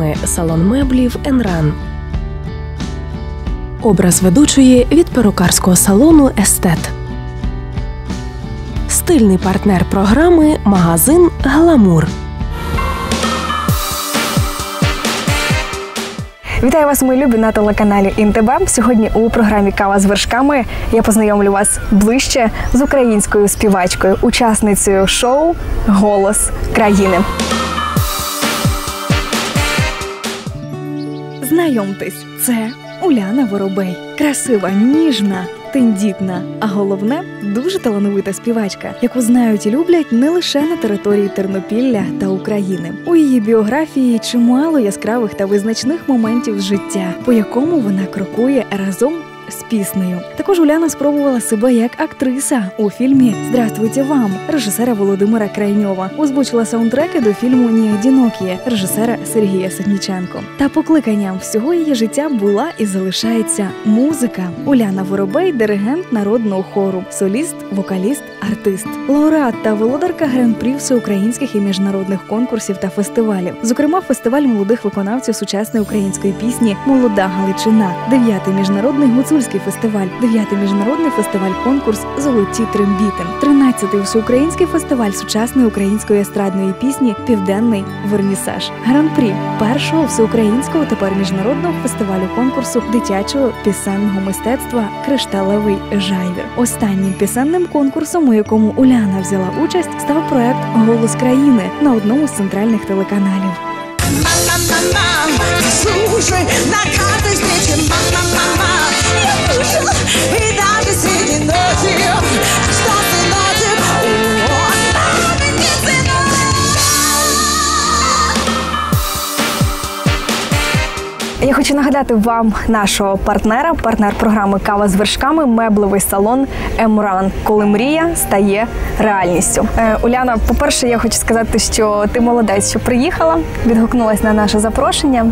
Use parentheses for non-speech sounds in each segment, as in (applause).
партнер Салон меблів Енран. Образ ведучої від перукарського салону Естет. Стильний партнер програми Магазин Гламур. Вітаю вас, мої любі на телеканалі Інтебе. Сьогодні у програмі Кава з вершками я познайомлю вас ближче з українською співачкою, учасницею шоу Голос країни. Знайомтесь, це Уляна Воробей. Красива, ніжна, тендітна, а головне дуже талановита співачка, яку знають і люблять не лише на території Тернопілля та України. У її біографії чимало яскравих та визначних моментів життя, по якому вона крокує разом. З піснею також Уляна спробувала себе як актриса у фільмі Здравствуйте вам режисера Володимира Крайньова. Озвучила саундтреки до фільму «Ні одинокі» режисера Сергія Садніченко. Та покликанням всього її життя була і залишається музика. Уляна Воробей, диригент народного хору, соліст, вокаліст, артист, лауреат та володарка гран-прі всеукраїнських і міжнародних конкурсів та фестивалів. Зокрема, фестиваль молодих виконавців сучасної української пісні Молода Галичина, дев'ятий міжнародний гуцульський фестиваль, дев'ятий міжнародний фестиваль конкурс Золоті трембіти, тринадцятий всеукраїнський фестиваль сучасної української естрадної пісні Південний Вернісаж, гран-прі першого всеукраїнського тепер міжнародного фестивалю конкурсу дитячого пісенного мистецтва Кришталевий жайвір. Останнім пісенним конкурсом, у якому Уляна взяла участь, став проект Голос країни на одному з центральних телеканалів. Слушай, на каждой хочу нагадати вам нашого партнера, партнер програми Кава з вершками, меблевий салон Емран, коли мрія стає реальністю. Е, Уляна, по-перше, я хочу сказати, що ти молодець, що приїхала, відгукнулась на наше запрошення.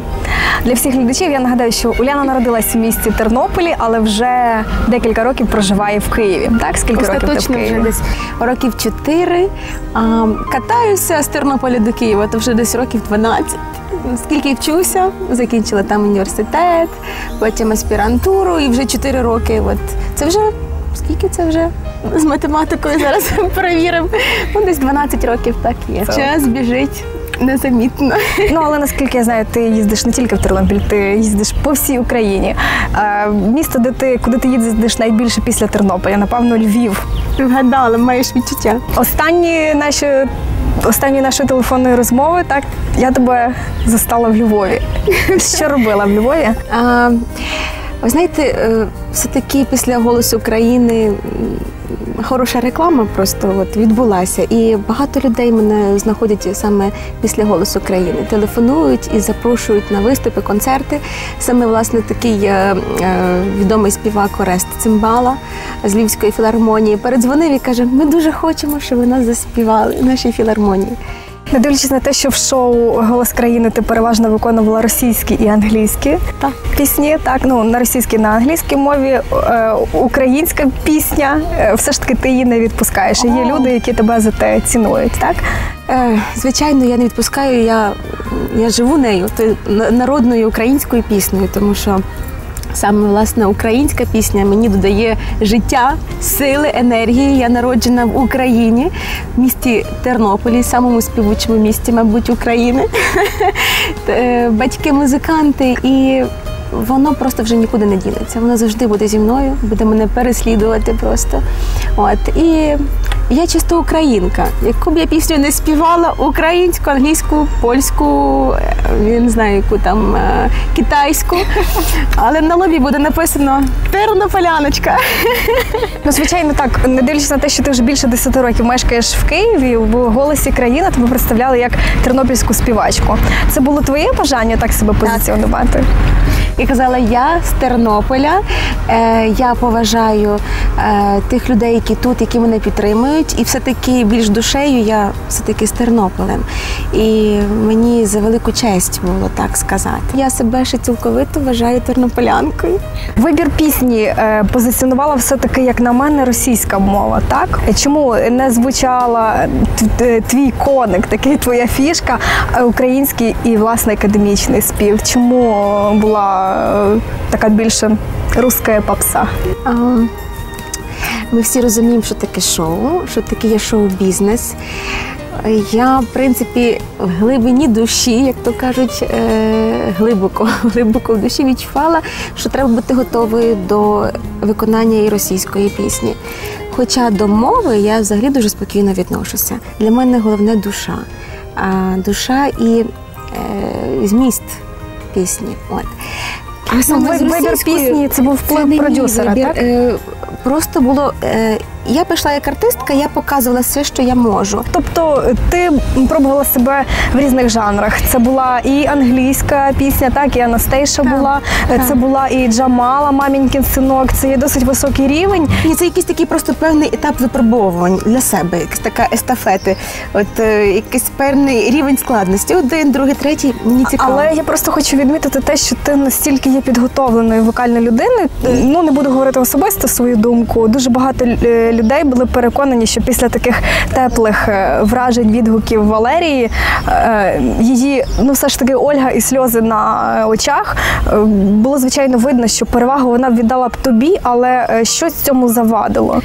Для всіх глядачів я нагадаю, що Уляна народилась в місті Тернополі, але вже декілька років проживає в Києві. Так, скільки років ти в Остаточно вже десь років 4. А, катаюся з Тернополя до Києва, то вже десь років 12. Скільки вчуся, закінчила там університет, потім аспірантуру і вже 4 роки. От це вже скільки це вже з математикою зараз (laughs) перевіримо. Ну, десь 12 років так є. Це- Час біжить незамітно. Ну але наскільки я знаю, ти їздиш не тільки в Тернопіль, ти їздиш по всій Україні. Е, Місто, де ти куди ти їздиш найбільше після Тернополя, напевно, Львів. Вгадала, маєш відчуття. Останні наші останні нашої телефонної розмови, так я тебе застала в Львові. Що робила в Львові? А, ви знаєте, е, все-таки після голосу України хороша реклама просто от відбулася. І багато людей мене знаходять саме після голосу країни. Телефонують і запрошують на виступи, концерти. Саме власне такий е, відомий співак Орест Цимбала з Львівської філармонії передзвонив і каже: Ми дуже хочемо, щоб ви нас заспівали в нашій філармонії. Не дивлячись на те, що в шоу Голос країни ти переважно виконувала російські і англійські Так. пісні. Так, ну на російській, на англійській мові е, українська пісня, е, все ж таки ти її не відпускаєш. І Є люди, які тебе за те цінують, так? Е, Звичайно, я не відпускаю. Я, я живу нею, то народною українською піснею, тому що саме власне українська пісня мені додає життя, сили, енергії. Я народжена в Україні, в місті Тернополі, самому співучому місті, мабуть, України. (laughs) Е, Батьки музиканти і. Воно просто вже нікуди не дінеться. Воно завжди буде зі мною, буде мене переслідувати просто. От і я чисто українка. Яку б я пісню не співала, українську, англійську, польську, е, я не знаю, яку там е, китайську. (laughs) Але на лобі буде написано Тернополяночка. (laughs) Ну, звичайно, так, не дивлячись на те, що ти вже більше 10 років мешкаєш в Києві, в голосі країни тебе представляли як тернопільську співачку. Це було твоє бажання так себе позиціонувати? І казала, я з Тернополя. Е, я поважаю е, тих людей, які тут, які мене підтримують. і все-таки більш душею я все-таки з Тернополем. І мені за велику честь було так сказати. Я себе ще цілковито вважаю тернополянкою. Вибір пісні е, позиціонувала все-таки, як на мене, російська мова, так? Чому не звучала твій коник, такий твоя фішка, український і власне академічний спів? Чому була така більше руська попса? Ми всі розуміємо, що таке шоу, що таке є шоу-бізнес. Я, в принципі, в глибині душі, як то кажуть, е, глибоко, (laughs) глибоко в душі відчувала, що треба бути готовою до виконання і російської пісні. Хоча до мови я взагалі дуже спокійно відношуся. Для мене головне душа. Душа і е, зміст пісні. От. А саме з вибір російською пісні це був вплив не мій продюсера, вибір. так? Е, Просто було. Е, я прийшла як артистка, я показувала все, що я можу. Тобто ти пробувала себе в різних жанрах. Це була і англійська пісня, так і Анастейша Так, була. Е, Це була і Джамала, мамінькін синок. Це є досить високий рівень. Ні, це якийсь такий просто певний етап випробовувань для себе, якась така естафети, от е, якийсь певний рівень складності. Один, другий, третій. Мені цікаво. Але я просто хочу відмітити те, що ти настільки є підготовленою вокальною людиною. Ну не буду говорити особисто свою думку. Дуже багато е, людей були переконані, що після таких теплих е, вражень, відгуків Валерії е, її ну все ж таки Ольга і сльози на е, очах. Було звичайно видно, що перевагу вона б віддала б тобі, але щось цьому завадило.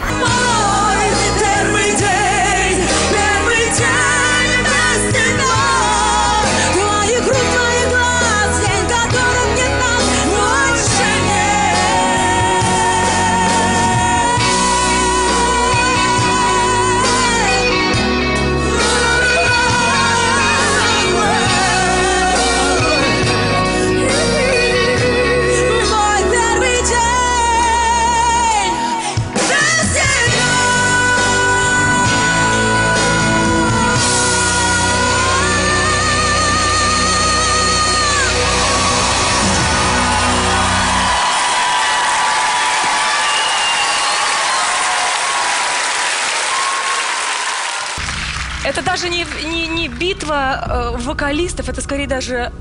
даже не, не, не битва э, вокалистов, это скорее даже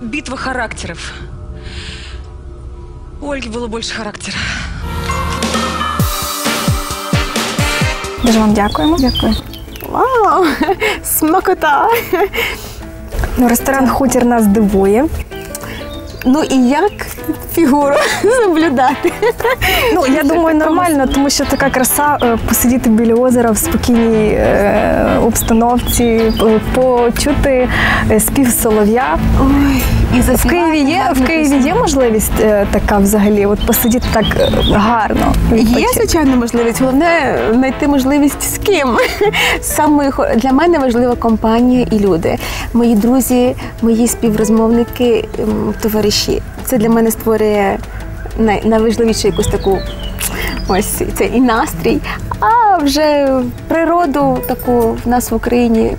битва характеров. У Ольги было больше характера. Дуже вам дякуємо. Дякую. Вау! Смакота! Ну, ресторан Хутір нас дивує. Ну і як фігуру наблюдати? Ну я думаю, нормально, тому що така краса е, посидіти біля озера в спокійній е, обстановці, почути е, спів солов'я. Ой, і В Києві є в Києві є можливість така взагалі, от посидіти так гарно. Є, звичайно, можливість. Головне знайти можливість з ким. Саме для мене важлива компанія і люди. Мої друзі, мої співрозмовники, товариші. Це для мене створює най- найважливішу якусь таку ось це і настрій. А вже природу таку в нас в Україні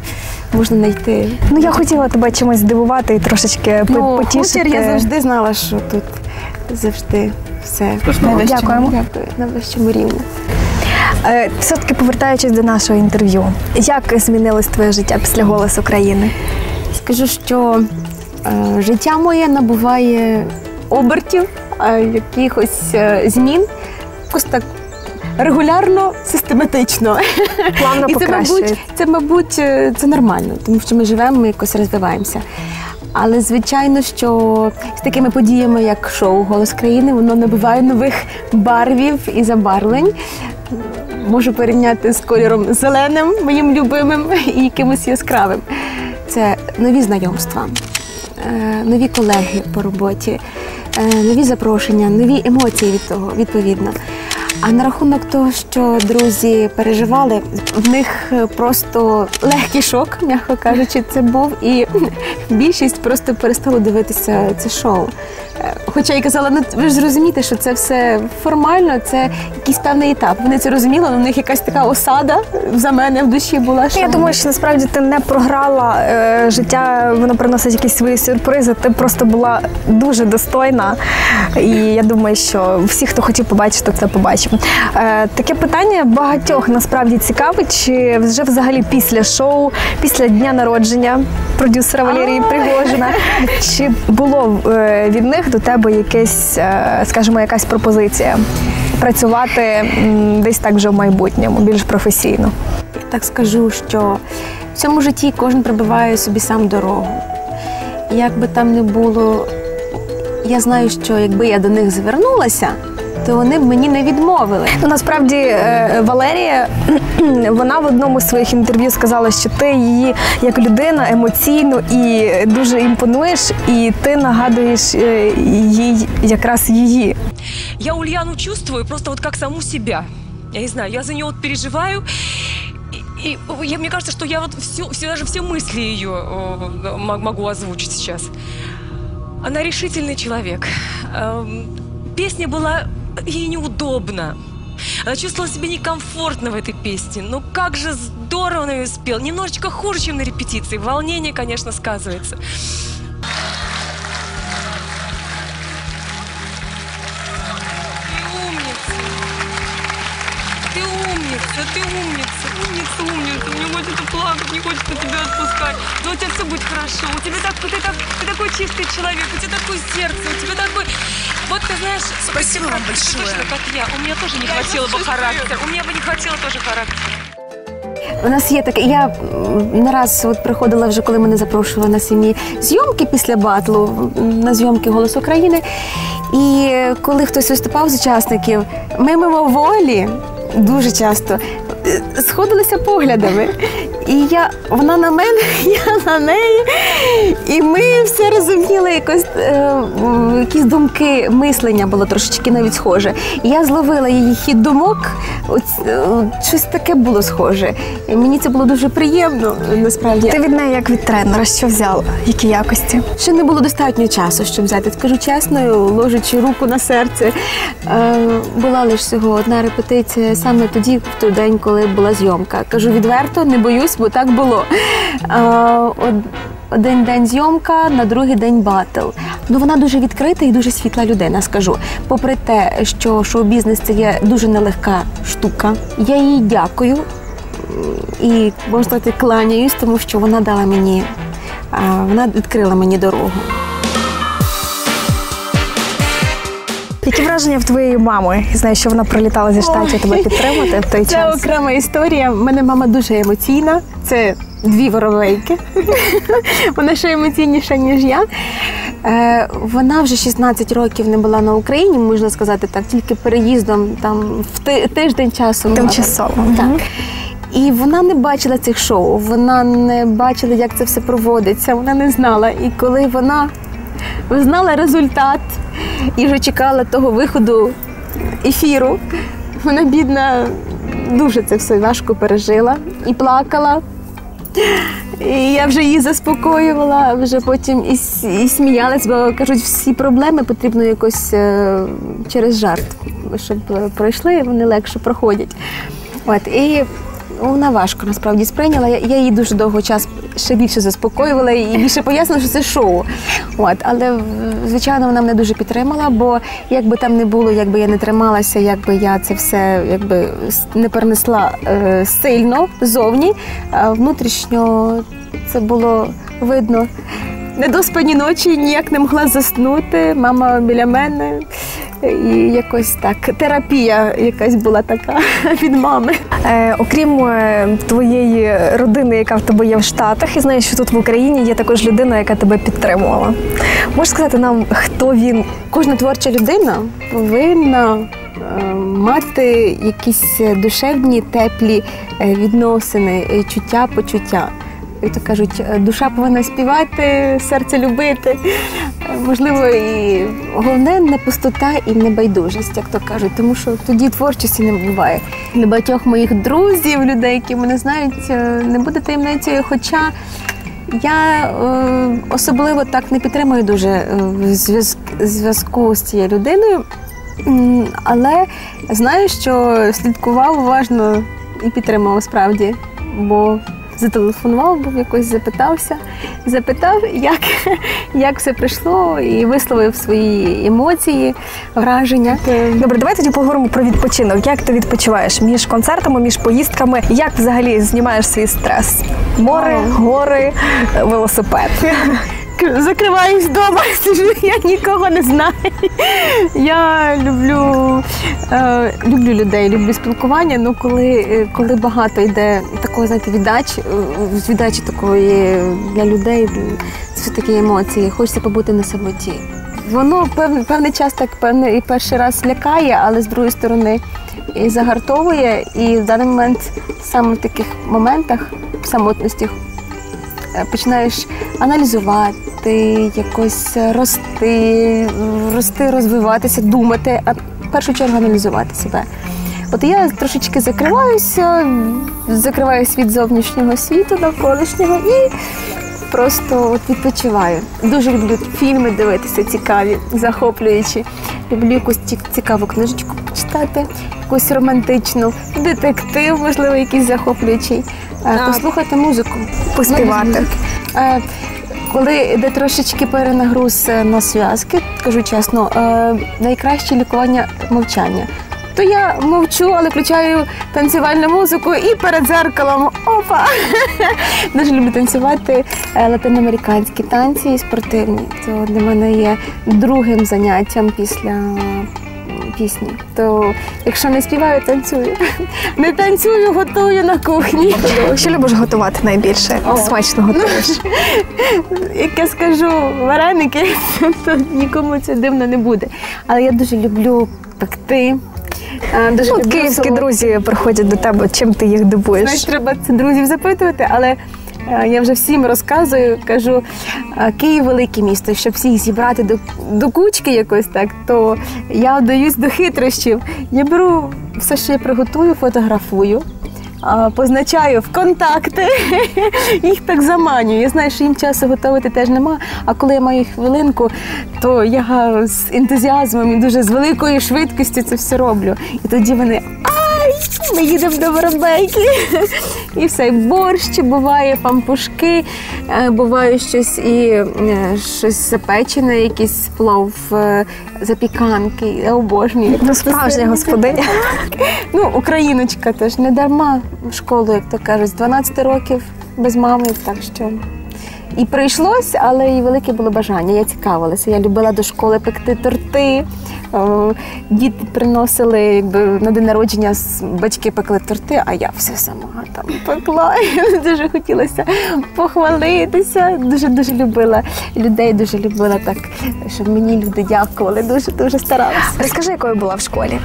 можна знайти. Ну я хотіла тебе чимось здивувати і трошечки Ну, потішити. хутір я завжди знала, що тут завжди все на вищому, дякую, на вищому рівні. Е, Все-таки повертаючись до нашого інтерв'ю, як змінилось твоє життя після голосу країни? Скажу, що життя моє набуває обертів, е, якихось е, змін, якось так регулярно, систематично. Плавно І це, мабуть, це, мабуть, е, це нормально, тому що ми живемо, ми якось розвиваємося. Але звичайно, що з такими подіями, як шоу Голос країни, воно набуває нових барвів і забарвлень. Можу порівняти з кольором зеленим, моїм любимим, і якимось яскравим. Це нові знайомства, е, нові колеги по роботі, е, нові запрошення, нові емоції від того, відповідно. А на рахунок того, що друзі переживали, в них е, просто легкий шок, м'яко кажучи, це був, і (laughs) більшість просто перестало дивитися це шоу. Е, Хоча я казала, ну ви ж зрозумієте, що це все формально, це якийсь певний етап. Вони це розуміли, але в них якась така осада за мене в душі була. Що Я думаю, що насправді ти не програла е, життя, воно приносить якісь свої сюрпризи. Ти просто була дуже достойна. І я думаю, що всі, хто хотів побачити, це побачив. Е, таке питання багатьох насправді цікавить, чи вже взагалі після шоу, після дня народження продюсера Валерії Пригожина, чи було е, від них до тебе якесь, е, скажімо, якась пропозиція працювати десь так вже в майбутньому, більш професійно? Я так скажу, що в цьому житті кожен пробиває собі сам дорогу. Як би там не було, я знаю, що якби я до них звернулася, то вони б мені не відмовили. Ну насправді е, Валерія (clears throat) вона в одному з своїх інтерв'ю сказала, що ти її як людина емоційно і дуже імпонуєш, і ти нагадуєш е, їй якраз її. Я Ульяну чувствую просто вот как саму себя. Я не знаю, я за нее вот переживаю. И, и я, мне кажется, что я вот все, все, даже все мысли ее э, м- могу озвучить сейчас. Она решительный человек. Эм, Песня была ей неудобна. Она чувствовала себя некомфортно в этой песне. Но как же здорово она ее спела. Немножечко хуже, чем на репетиции. Волнение, конечно, сказывается. Ты умница, ты умница, умница, умница. Мне хочется плакать, не хочется тебя отпускать. Но у тебя все будет хорошо. У тебя так, ты, так, ты такой чистый человек, у тебя такое сердце, у тебя такой... Вот ты знаешь... Спасибо вам большое. Точно, как я. У меня тоже не хватило бы характера. У меня бы не хватило тоже характера. У нас є таке. Я м, не раз от приходила вже, коли мене запрошували на самі зйомки після батлу м, на зйомки Голос України. І коли хтось виступав з учасників, ми мимоволі дуже часто е, сходилися поглядами. І я, вона на мене, (laughs) я на неї. І ми все розуміли, якось е, якісь думки, мислення було трошечки навіть схоже. І я зловила її хід думок, оць, е, щось таке було схоже. І мені це було дуже приємно, насправді. Ти від неї як від тренера, що взяла? Які якості? Ще не було достатньо часу, щоб взяти. Скажу чесно, ложачи руку на серце. Е, була лише всього одна репетиція саме тоді, в той день, коли була зйомка. Кажу відверто, не боюсь, бо так було. Е, один день зйомка, на другий день батл. Ну вона дуже відкрита і дуже світла людина, скажу. Попри те, що шоу-бізнес це є дуже нелегка штука. Я їй дякую і можна сказати, кланяюсь, тому що вона дала мені, а, вона відкрила мені дорогу. Які враження в твоєї мами? Я знаю, що вона прилітала зі штатів тебе підтримати в той Це час. окрема історія. У мене мама дуже емоційна. Це дві воровейки. (laughs) Вона ще емоційніша, ніж я. Е, вона вже 16 років не була на Україні, можна сказати так, тільки переїздом там в тиждень часу. Тимчасово. Так. І вона не бачила цих шоу, вона не бачила, як це все проводиться, вона не знала. І коли вона знала результат і вже чекала того виходу ефіру, вона, бідна, дуже це все важко пережила і плакала. І я вже її заспокоювала, вже потім і, і сміялась, бо кажуть, всі проблеми потрібно якось е, через жарт, щоб е, пройшли, вони легше проходять. От, і вона важко насправді сприйняла. Я, я її дуже довго час ще більше заспокоювала і більше пояснила, що це шоу. От, але звичайно вона мене дуже підтримала, бо як би там не було, якби я не трималася, якби я це все якби не перенесла е, сильно зовні, а внутрішньо це було видно. Недоспані ночі ніяк не могла заснути. Мама біля мене. І якось так терапія якась була така (laughs) від мами. Е, окрім е, твоєї родини, яка в тебе є в Штатах, і знаєш, що тут в Україні є також людина, яка тебе підтримувала. Можеш сказати нам, хто він? Кожна творча людина повинна е, мати якісь душевні, теплі е, відносини, чуття, почуття. Як то кажуть, душа повинна співати, серце любити. Можливо, і головне не пустота і не байдужість, як то кажуть, тому що тоді творчості не буває. Для багатьох моїх друзів, людей, які мене знають, е, не буде таємницею. Хоча я е, особливо так не підтримую дуже е, зв'язку з цією людиною, але знаю, що слідкував уважно і підтримав справді, бо зателефонував, був якось запитався, запитав, як, (laughs) як все прийшло, і висловив свої емоції, враження. Добре, давай тоді поговоримо про відпочинок. Як ти відпочиваєш між концертами, між поїздками? Як взагалі знімаєш свій стрес? Море, гори, велосипед. (laughs) Закриваюсь вдома, (laughs) сижу, я нікого не знаю. Я люблю, е, люблю людей, люблю спілкування. Ну коли, е, коли багато йде такого, знаєте, віддачі, е, віддачі такої для людей, це такі емоції. Хочеться побути на самоті. Воно певний, певний час так певний і перший раз лякає, але з другої сторони і загартовує. І в даний момент саме в таких моментах в самотності е, починаєш аналізувати, якось рости, рости, розвиватися, думати, а в першу чергу аналізувати себе. От я трошечки закриваюся, закриваюся від зовнішнього світу навколишнього і просто от відпочиваю. Дуже люблю фільми дивитися, цікаві, захоплюючі. Люблю якусь цікаву книжечку почитати, якусь романтичну, детектив, можливо, якийсь захоплюючий. Е, Послухати музику. Поспівати. Коли йде трошечки перенагруз е, на зв'язки, кажу чесно, е, найкраще лікування мовчання. То я мовчу, але включаю танцювальну музику і перед зеркалом опа! (laughs) Дуже люблю танцювати е, латиноамериканські танці і спортивні. Це для мене є другим заняттям після пісні. То якщо не співаю, танцюю. (laughs) Не танцюю, готую на кухні. Що любиш готувати найбільше? Смачно готуєш. (laughs) Як я скажу вареники, (laughs) то нікому це дивно не буде. Але я дуже люблю пекти. Дуже Ну, люблю київські солод- друзі приходять до тебе, чим ти їх Знаєш, дивуєш? треба це друзів запитувати, але я вже всім розказую, кажу, е, Київ велике місто, щоб всіх зібрати до, до кучки якось так, то я вдаюсь до хитрощів. Я беру все, що я приготую, фотографую. Позначаю в контакти, (laughs) їх так заманюю. Я знаю, що їм часу готувати теж нема. А коли я маю хвилинку, то я з ентузіазмом і дуже з великою швидкістю це все роблю. І тоді вони ми їдемо до воробейки. І все, і борщ, буває пампушки, е, буває щось і е, щось запечене, якийсь плов, е, запіканки. Я обожнюю. Ну, справжня господиня. Ну, україночка теж не дарма в школу, як то кажуть, з 12 років без мами, так що. І прийшлось, але і велике було бажання. Я цікавилася. Я любила до школи пекти торти. Діти приносили якби, на день народження батьки пекли торти, а я все сама там пекла. (laughs) Дуже хотілося похвалитися. Дуже дуже любила людей, дуже любила так, щоб мені люди дякували. Дуже дуже старалася. Розкажи, якою була в школі?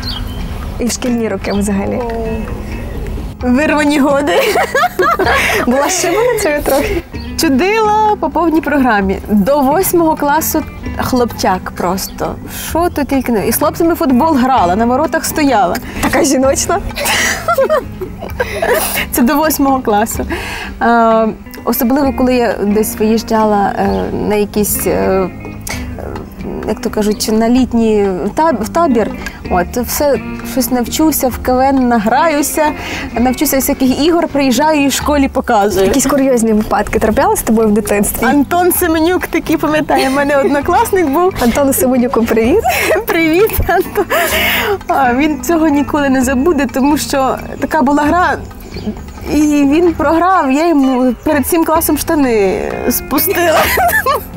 І в шкільні роки взагалі. Вирвані годи. Була шибаницею трохи. Чудила по повній програмі. До восьмого класу хлопчак просто. Що то тільки не. І з хлопцями футбол грала, на воротах стояла. Така жіночна. Це до восьмого класу. Е, особливо, коли я десь виїжджала е, на якісь. Е, е, як то кажуть, на літній в табір, от все щось навчуся, в КВН награюся, навчуся всяких ігор, приїжджаю і в школі показую. Якісь курйозні випадки трапляли з тобою в дитинстві? Антон Семенюк такий пам'ятає, в мене однокласник був. Антону Семенюку, привіт. (laughs) Привіт, Антон. А, він цього ніколи не забуде, тому що така була гра. І він програв, я йому перед цим класом штани спустила.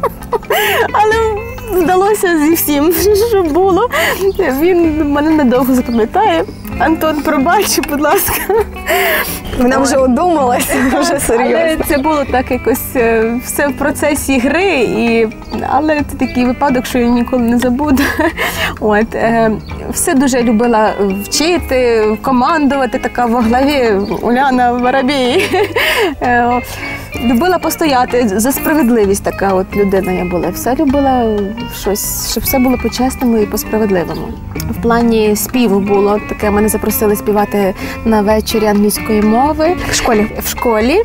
(laughs) Але вдалося зі всім, (laughs) що було. Він мене надовго запам'ятає. Антон, пробач, будь ласка. Вона вже одумалася, (laughs) вже Але серйозно. це було так якось е, все в процесі гри, і, але це такий випадок, що я ніколи не забуду. (laughs) От, е, все дуже любила вчити, командувати, така во главі Уляна Воробій. (laughs) Е, Любила постояти за справедливість, така от людина я була. Все любила щось, щоб все було по-чесному і по-справедливому. В плані співу було таке, мене запросили співати на вечорі англійської мови В школі. в школі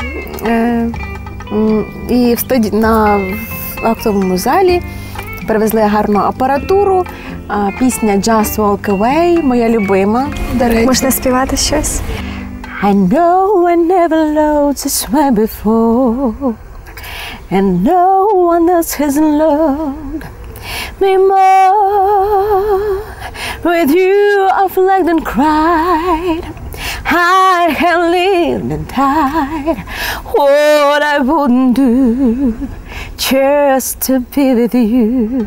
е, і в студі на в актовому залі. Привезли гарну апаратуру. Пісня Just Walk Away, моя любима. До речі. Можна співати щось? I know I never loved this way before, and no one else has loved me more. With you, I've laughed and cried. I have lived and died. What I wouldn't do just to be with you.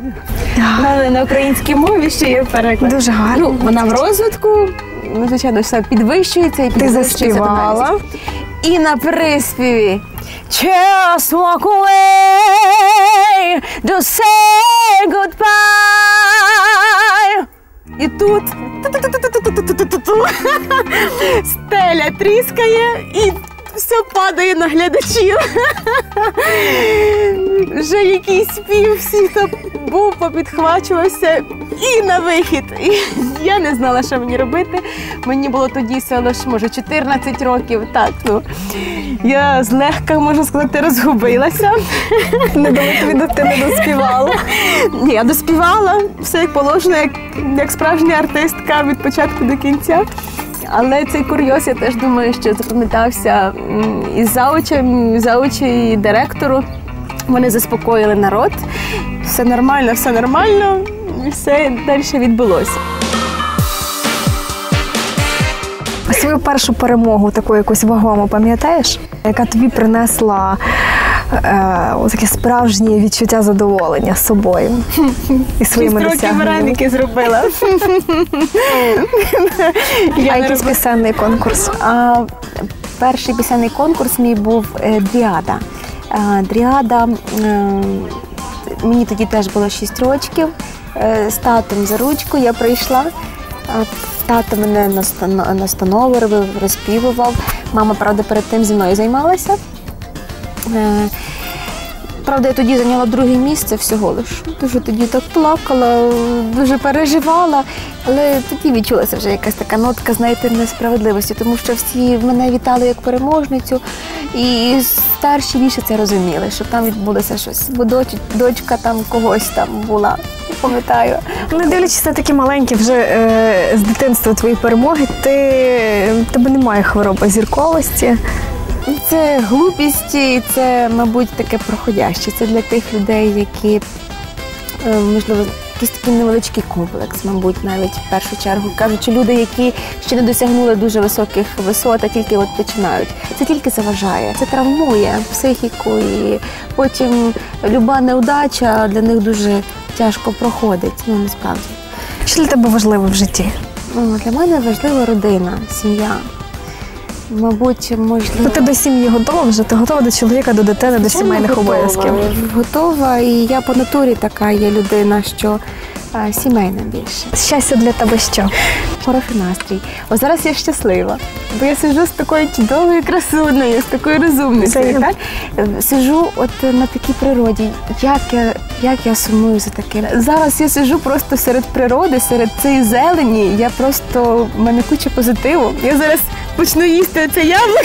Але на українській мові ще є переклад. Дуже гарно. Ну, вона в розвитку, ну, звичайно, все підвищується і Ти підвищується заспівала. І на приспіві. Just walk away, to say goodbye. І тут ту-ту-ту-ту-ту-ту-ту-ту-ту. стеля тріскає і все падає на глядачів. (laughs) Вже якийсь спів всі хто був, попідхвачувався і на вихід. І я не знала, що мені робити. Мені було тоді все лише, може, 14 років. Так, ну я злегка, можна сказати, розгубилася. (laughs) Не тобі до ти не доспівала. Я доспівала все як положено, як, як справжня артистка від початку до кінця. Але цей курйоз, я теж думаю, що запам'ятався і заучем, і заучі, і директору. Вони заспокоїли народ. Все нормально, все нормально, все далі відбулося. Свою першу перемогу, таку якусь вагому, пам'ятаєш, яка тобі принесла е, таке справжнє відчуття задоволення з собою (laughs) і своїми досягненнями. вареники зробила. (laughs) А якийсь пісенний конкурс. А, перший пісенний конкурс мій був е, Дріада. А, Дріада е, мені тоді теж було 6 років. Е, З татом за ручку я прийшла. Тато мене настано- настановив, розпівував. Мама, правда, перед тим зі мною займалася. Е, Правда, я тоді зайняла друге місце всього лиш. Дуже тоді так плакала, дуже переживала. Але тоді відчулася вже якась така нотка, знаєте, несправедливості, тому що всі мене вітали як переможницю, і старші більше це розуміли, що там відбулося щось. Бо доч, дочка там когось там була, пам'ятаю. Не дивлячись на такі маленькі вже е, з дитинства твої перемоги, ти тебе немає хвороби зірковості. Це глупість, і це, мабуть, таке проходяще. Це для тих людей, які, е, можливо, якийсь такий невеличкий комплекс, мабуть, навіть в першу чергу. Кажучи, люди, які ще не досягнули дуже високих висот, а тільки от починають. Це тільки заважає, це травмує психіку, і потім люба неудача для них дуже тяжко проходить. Ну насправді. Що для тебе важливо в житті? Ну, для мене важлива родина, сім'я. Мабуть, можливо. Ти до сім'ї готова вже? Ти готова до чоловіка, до дитини, до сімейних Готова, обов'язків? Готова, і я по натурі така є людина, що е, сімейна більше. Щастя для тебе що? Хороший настрій. О, зараз я щаслива, бо я сиджу з такою чудовою красуною, з такою розумницею. Так? Е, Сиджу от на такій природі. Як я, як я сумую за таким. Зараз я сиджу просто серед природи, серед цієї зелені. Я просто в мене куча позитиву. Я зараз почну їсти це яблуко.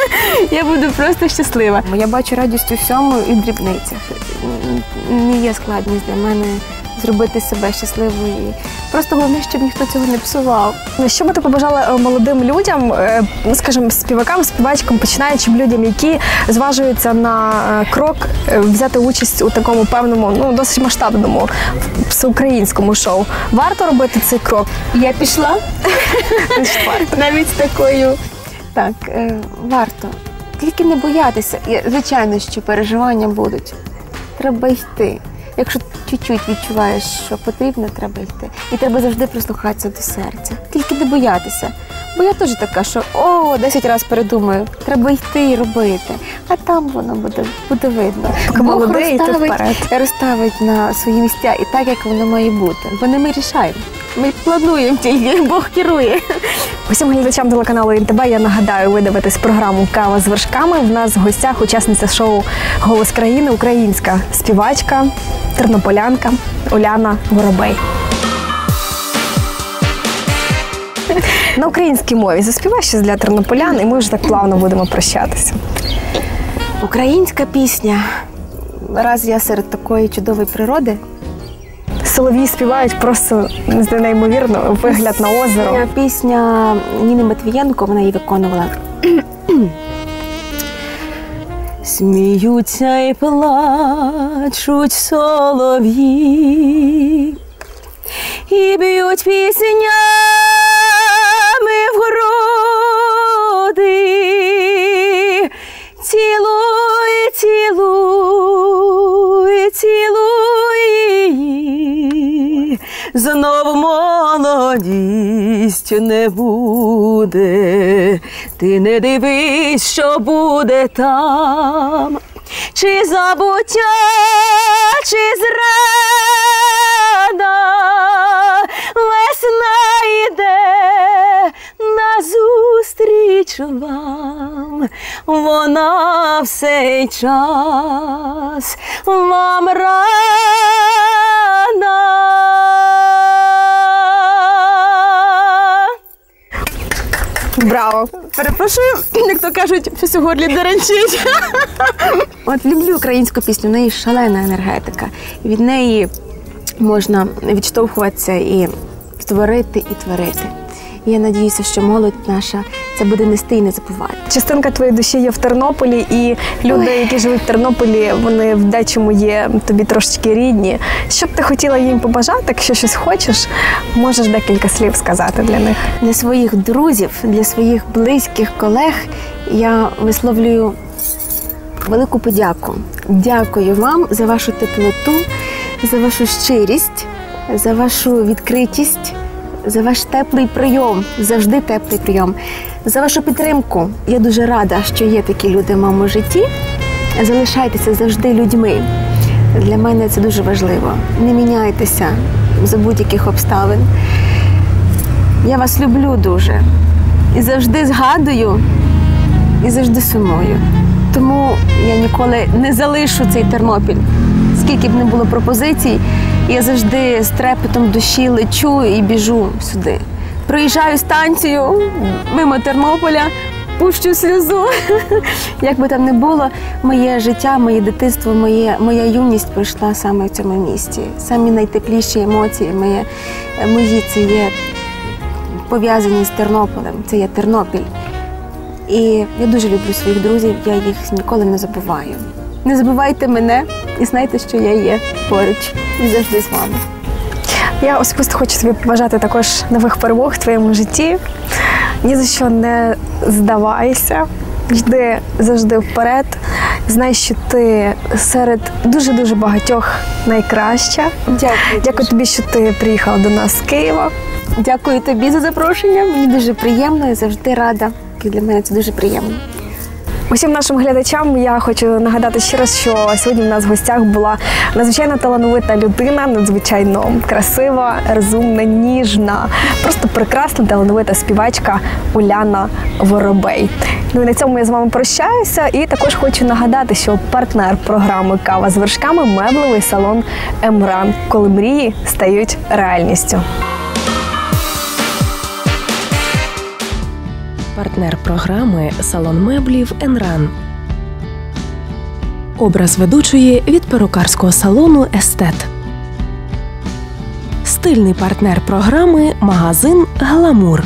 (laughs) Я буду просто щаслива. Я бачу радість у всьому і дрібницях. Не є складність для мене зробити себе щасливою. Просто головне, щоб ніхто цього не псував. Що би ти побажала е, молодим людям, е, ну, скажімо, співакам, співачкам, починаючим людям, які зважуються на е, крок взяти участь у такому певному, ну досить масштабному всеукраїнському шоу? Варто робити цей крок? Я пішла (laughs) навіть з такою. Так, варто. Тільки не боятися. Звичайно, що переживання будуть. Треба йти. Якщо чуть-чуть відчуваєш, що потрібно, треба йти. І треба завжди прислухатися до серця. Тільки не боятися. Бо я теж така, що о, 10 разів передумаю, треба йти і робити. А там воно буде, буде видно. Бог розставить- розставить на свої місця і так, як воно має бути. Бо не ми рішаємо. Ми плануємо тільки, (laughs) Бог керує. Усім глядачам телеканалу НТБ я нагадаю, ви дивитесь програму Кава з вершками. В нас в гостях учасниця шоу Голос країни, українська співачка, тернополянка Уляна Воробей. На українській мові заспівай щось для тернополян, і ми вже так плавно будемо прощатися. Українська пісня. Раз я серед такої чудової природи. Солов'ї співають просто неймовірно вигляд на озеро. Пісня Ніни Матвієнко, вона її виконувала (clears throat) Сміються і плачуть солов'ї і б'ють піснями Цілуй, цілуй, цілуй її, знов молодість не буде. Ти не дивись, що буде там, чи забуття, чи зрада, весна вам, вона в цей час вам рада. Браво! Перепрошую, як то кажуть, щось у горлі деренчить. От люблю українську пісню, в неї шалена енергетика. Від неї можна відштовхуватися і творити, і творити. Я надіюся, що молодь наша це буде нести і не забувати. Частинка твоєї душі є в Тернополі, і люди, які живуть в Тернополі, вони в дечому є тобі трошечки рідні. Що б ти хотіла їм побажати, якщо щось хочеш, можеш декілька слів сказати для них. Для своїх друзів, для своїх близьких колег я висловлюю велику подяку. Дякую вам за вашу теплоту, за вашу щирість, за вашу відкритість, за ваш теплий прийом, завжди теплий прийом, за вашу підтримку. Я дуже рада, що є такі люди в моєму житті. Залишайтеся завжди людьми. Для мене це дуже важливо. Не міняйтеся за будь-яких обставин. Я вас люблю дуже і завжди згадую і завжди сумую. Тому я ніколи не залишу цей Тернопіль. Скільки б не було пропозицій, я завжди з трепетом душі лечу і біжу сюди. Проїжджаю станцію мимо Тернополя, пущу сльозу. (laughs) Як би там не було, моє життя, моє дитинство, моє, моя юність пройшла саме в цьому місті. Самі найтепліші емоції мої, мої це є пов'язані з Тернополем. Це є Тернопіль. І я дуже люблю своїх друзів, я їх ніколи не забуваю. Не забувайте мене і знайте, що я є поруч і завжди з вами. Я особисто хочу тобі побажати також нових перемог в твоєму житті. Ні за що не здавайся, йди завжди вперед. Знай, що ти серед дуже дуже багатьох найкраща. Дякую. Дякую тобі, що ти приїхала до нас з Києва. Дякую тобі за запрошення. Мені дуже приємно і завжди рада. Для мене це дуже приємно. Усім нашим глядачам я хочу нагадати ще раз, що сьогодні в нас в гостях була надзвичайно талановита людина, надзвичайно красива, розумна, ніжна, просто прекрасна талановита співачка Уляна Воробей. Ну і на цьому я з вами прощаюся. І також хочу нагадати, що партнер програми Кава з вершками меблевий салон Емран, коли мрії стають реальністю. Партнер програми Салон меблів Енран. Образ ведучої від перукарського салону Естет. Стильний партнер програми Магазин Гламур.